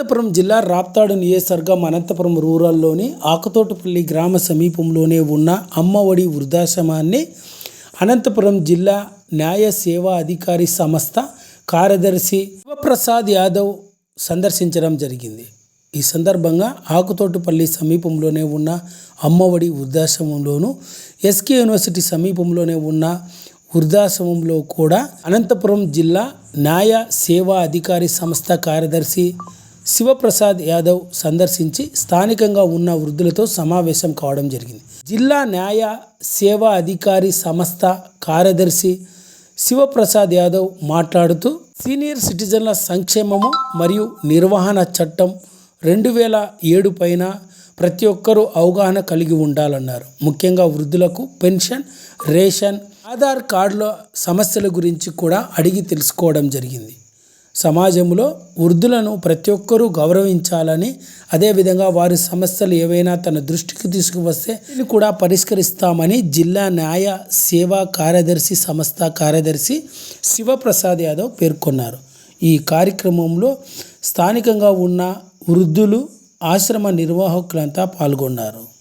అనంతపురం జిల్లా రాప్తాడు నియోజకవర్గం అనంతపురం రూరల్లోని ఆకతోటపల్లి గ్రామ సమీపంలోనే ఉన్న అమ్మఒడి వృద్ధాశ్రమాన్ని అనంతపురం జిల్లా న్యాయ సేవా అధికారి సంస్థ కార్యదర్శి శివప్రసాద్ యాదవ్ సందర్శించడం జరిగింది. ఈ సందర్భంగా ఆకుతోటపల్లి సమీపంలోనే ఉన్న అమ్మఒడి వృద్ధాశ్రమంలోను ఎస్కే యూనివర్సిటీ సమీపంలోనే ఉన్న వృద్ధాశ్రమంలో కూడా అనంతపురం జిల్లా న్యాయ సేవా అధికారి సంస్థ కార్యదర్శి శివప్రసాద్ యాదవ్ సందర్శించి స్థానికంగా ఉన్న వృద్ధులతో సమావేశం కావడం జరిగింది. జిల్లా న్యాయ సేవా అధికారి సంస్థ కార్యదర్శి శివప్రసాద్ యాదవ్ మాట్లాడుతూ సీనియర్ సిటిజన్ల సంక్షేమము మరియు నిర్వహణ చట్టం రెండు వేల ఏడు పైన ప్రతి ఒక్కరూ అవగాహన కలిగి ఉండాలన్నారు. ముఖ్యంగా వృద్ధులకు పెన్షన్ రేషన్ ఆధార్ కార్డుల సమస్యల గురించి కూడా అడిగి తెలుసుకోవడం జరిగింది. సమాజంలో వృద్ధులను ప్రతి ఒక్కరూ గౌరవించాలని అదేవిధంగా వారి సమస్యలు ఏవైనా తన దృష్టికి తీసుకువస్తే కూడా పరిష్కరిస్తామని జిల్లా న్యాయ సేవా కార్యదర్శి సంస్థ కార్యదర్శి శివప్రసాద్ యాదవ్ పేర్కొన్నారు. ఈ కార్యక్రమంలో స్థానికంగా ఉన్న వృద్ధులు ఆశ్రమ నిర్వాహకులంతా పాల్గొన్నారు.